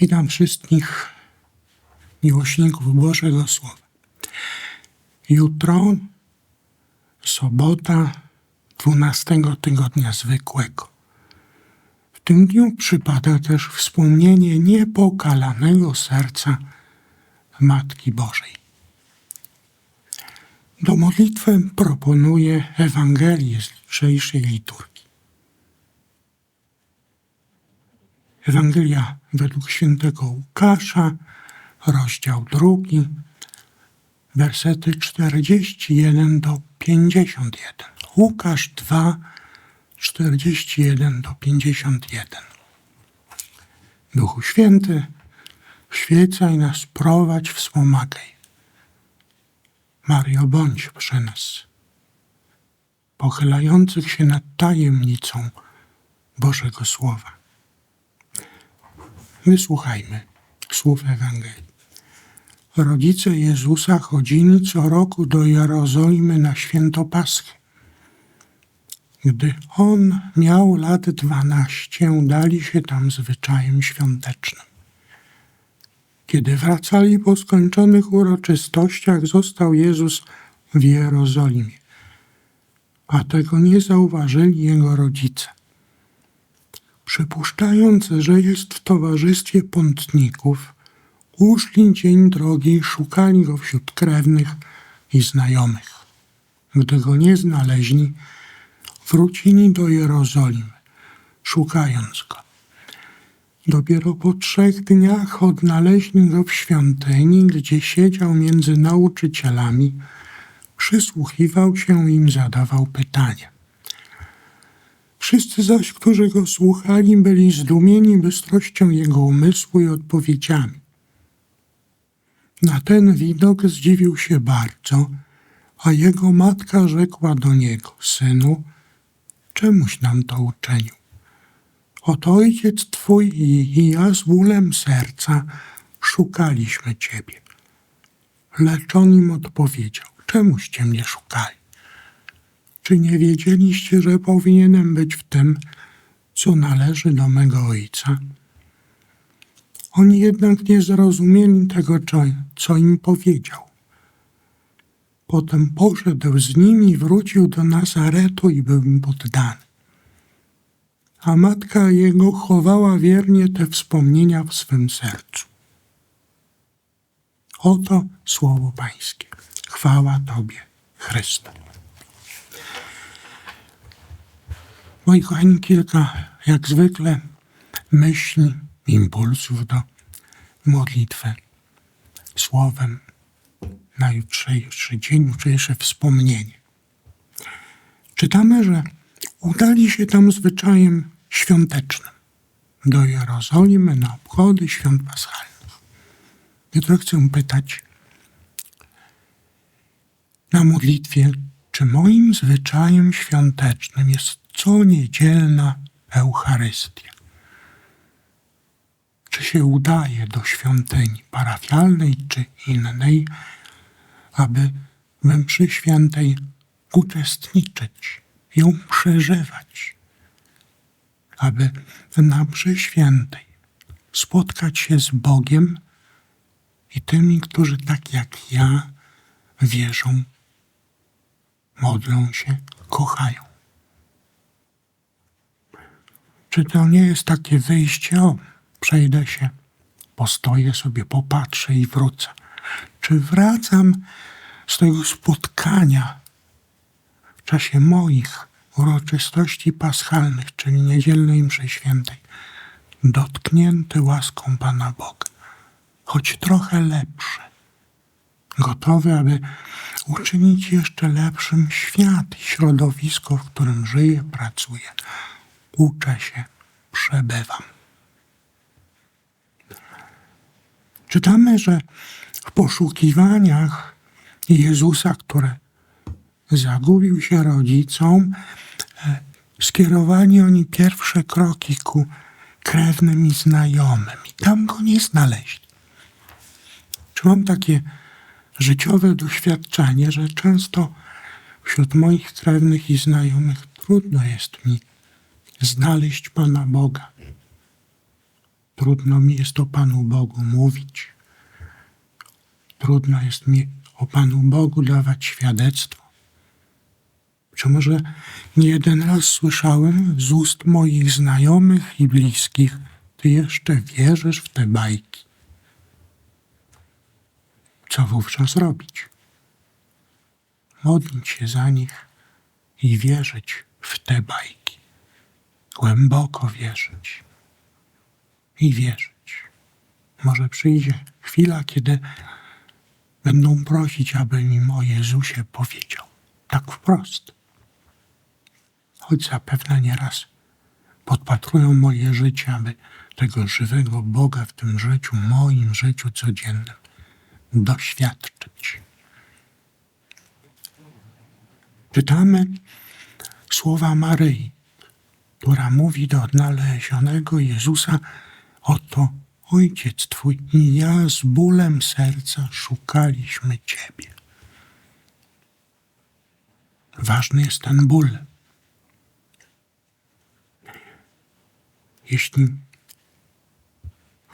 Witam wszystkich miłośników Bożego Słowa. Jutro, sobota, 12 tygodnia zwykłego. W tym dniu przypada też wspomnienie niepokalanego serca Matki Bożej. Do modlitwy proponuję Ewangelię z jutrzejszej liturgii. Ewangelia według świętego Łukasza, rozdział drugi, wersety 41 do 51. Łukasz 2, 41 do 51. Duchu Święty, świecaj nas, prowadź, wspomagaj. Mario, bądź przy nas, pochylających się nad tajemnicą Bożego Słowa. Wysłuchajmy słów Ewangelii. Rodzice Jezusa chodzili co roku do Jerozolimy na święto Paschy. Gdy on miał lat dwanaście, udali się tam zwyczajem świątecznym. Kiedy wracali po skończonych uroczystościach, został Jezus w Jerozolimie, a tego nie zauważyli jego rodzice. Przypuszczając, że jest w towarzystwie pątników, uszli dzień drogi szukali go wśród krewnych i znajomych. Gdy go nie znaleźli, wrócili do Jerozolimy, szukając go. Dopiero po trzech dniach odnaleźli go w świątyni, gdzie siedział między nauczycielami, przysłuchiwał się im, zadawał pytania. Wszyscy zaś, którzy go słuchali, byli zdumieni bystrością jego umysłu i odpowiedziami. Na ten widok zdziwił się bardzo, a jego matka rzekła do niego: Synu, czemuś nam to uczynił? Oto ojciec twój i ja z bólem serca szukaliśmy ciebie. Lecz on im odpowiedział: Czemuście mnie szukali? Czy nie wiedzieliście, że powinienem być w tym, co należy do mego ojca? Oni jednak nie zrozumieli tego, co im powiedział. Potem poszedł z nimi wrócił do Nazaretu i był im poddany. A matka jego chowała wiernie te wspomnienia w swym sercu. Oto słowo Pańskie. Chwała Tobie, Chryste. Moi kochani, kilka, jak zwykle, myśli, impulsów do modlitwy słowem na jutrzejszy dzień, jutrzejsze wspomnienie. Czytamy, że udali się tam zwyczajem świątecznym do Jerozolimy na obchody świąt paschalnych. Jutro chcę pytać na modlitwie, czy moim zwyczajem świątecznym jest co niedzielna Eucharystia? Czy się udaje do świątyni parafialnej czy innej, aby we mszy świętej uczestniczyć, ją przeżywać, aby na mszy świętej spotkać się z Bogiem i tymi, którzy tak jak ja wierzą, modlą się, kochają. Czy to nie jest takie wyjście, o, przejdę się, postoję sobie, popatrzę i wrócę? Czy wracam z tego spotkania w czasie moich uroczystości paschalnych, czyli niedzielnej mszy świętej, dotknięty łaską Pana Boga, choć trochę lepszy, gotowy, aby uczynić jeszcze lepszym świat i środowisko, w którym żyję, pracuję, uczę się, przebywam. Czytamy, że w poszukiwaniach Jezusa, które zagubił się rodzicom, e, skierowali oni pierwsze kroki ku krewnym i znajomym. I tam go nie znaleźli. Czy mam takie życiowe doświadczenie, że często wśród moich krewnych i znajomych trudno jest mi znaleźć Pana Boga. Trudno mi jest o Panu Bogu mówić. Trudno jest mi o Panu Bogu dawać świadectwo. Czy może nie jeden raz słyszałem z ust moich znajomych i bliskich, ty jeszcze wierzysz w te bajki? Co wówczas robić? Modlić się za nich i wierzyć w te bajki. Głęboko wierzyć. I wierzyć. Może przyjdzie chwila, kiedy będą prosić, abym im o Jezusie powiedział. Tak wprost. Choć zapewne nieraz podpatrują moje życie, aby tego żywego Boga w tym życiu, moim życiu codziennym doświadczyć. Czytamy słowa Maryi, która mówi do odnalezionego Jezusa: Oto Ojciec Twój i ja z bólem serca szukaliśmy Ciebie. Ważny jest ten ból. Jeśli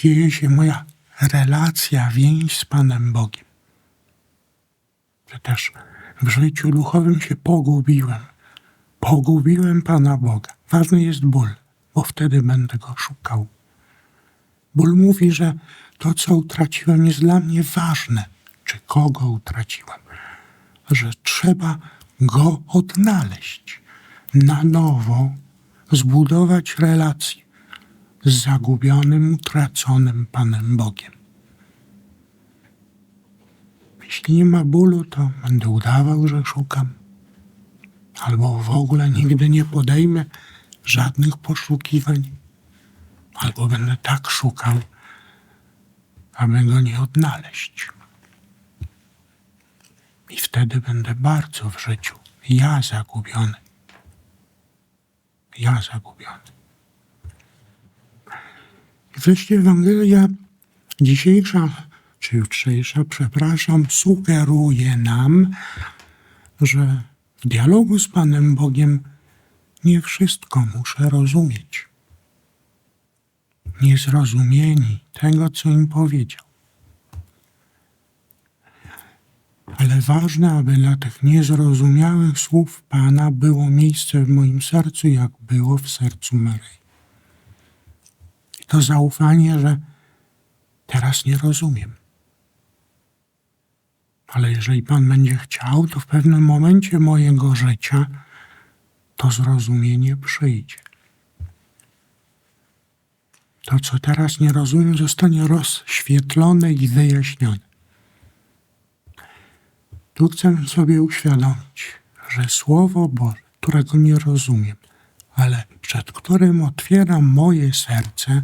dzieje się moja relacja, więź z Panem Bogiem, że też w życiu duchowym się pogubiłem, pogubiłem Pana Boga. Ważny jest ból, bo wtedy będę go szukał. Ból mówi, że to, co utraciłem, jest dla mnie ważne. Czy kogo utraciłem? Że trzeba go odnaleźć, na nowo zbudować relację z zagubionym, utraconym Panem Bogiem. Jeśli nie ma bólu, to będę udawał, że szukam, albo w ogóle nigdy nie podejmę żadnych poszukiwań, albo będę tak szukał, aby go nie odnaleźć. I wtedy będę bardzo w życiu ja zagubiony. Ja zagubiony. I wreszcie Ewangelia dzisiejsza, czy jutrzejsza, przepraszam, sugeruje nam, że w dialogu z Panem Bogiem nie wszystko muszę rozumieć. Niezrozumieni tego, co im powiedział. Ale ważne, aby dla tych niezrozumiałych słów Pana było miejsce w moim sercu, jak było w sercu Maryi. I to zaufanie, że teraz nie rozumiem. Ale jeżeli Pan będzie chciał, to w pewnym momencie mojego życia to zrozumienie przyjdzie. To, co teraz nie rozumiem, zostanie rozświetlone i wyjaśnione. Tu chcę sobie uświadomić, że Słowo Boże, którego nie rozumiem, ale przed którym otwieram moje serce,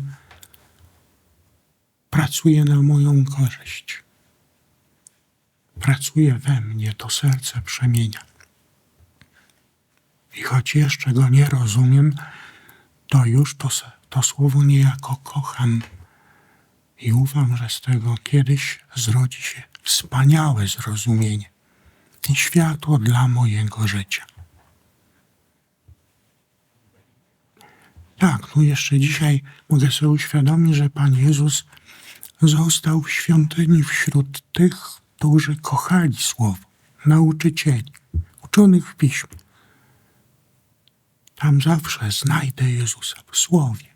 pracuje na moją korzyść. Pracuje we mnie, to serce przemienia. I choć jeszcze go nie rozumiem, to już to, to słowo niejako kocham i ufam, że z tego kiedyś zrodzi się wspaniałe zrozumienie i światło dla mojego życia. Tak, no jeszcze dzisiaj mogę sobie uświadomić, że Pan Jezus został w świątyni wśród tych, którzy kochali Słowo, nauczycieli, uczonych w Piśmie. Tam zawsze znajdę Jezusa w Słowie.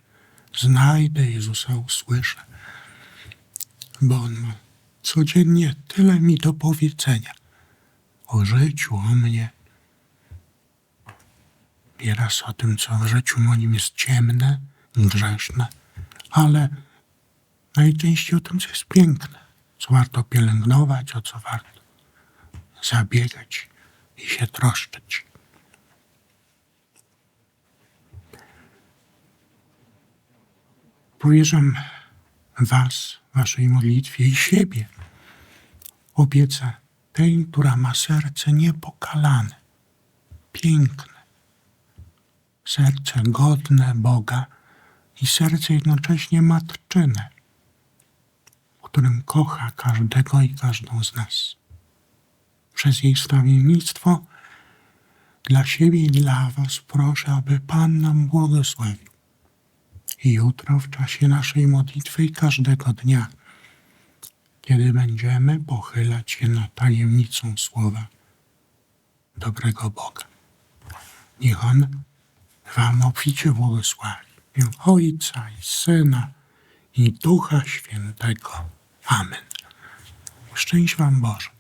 Znajdę Jezusa, usłyszę. Bo On ma codziennie tyle mi do powiedzenia o życiu, o mnie. Nieraz o tym, co w życiu moim jest ciemne, grzeszne, ale najczęściej o tym, co jest piękne, co warto pielęgnować, o co warto zabiegać i się troszczyć. Powierzam Was, Waszej modlitwie i siebie. Obiecę tej, która ma serce niepokalane, piękne, serce godne Boga i serce jednocześnie matczyne, którym kocha każdego i każdą z nas. Przez jej stawiennictwo dla siebie i dla Was proszę, aby Pan nam błogosławił jutro w czasie naszej modlitwy i każdego dnia, kiedy będziemy pochylać się nad tajemnicą słowa dobrego Boga. Niech On Wam obficie błogosławi. W Ojca i Syna i Ducha Świętego. Amen. Szczęść Wam Boże.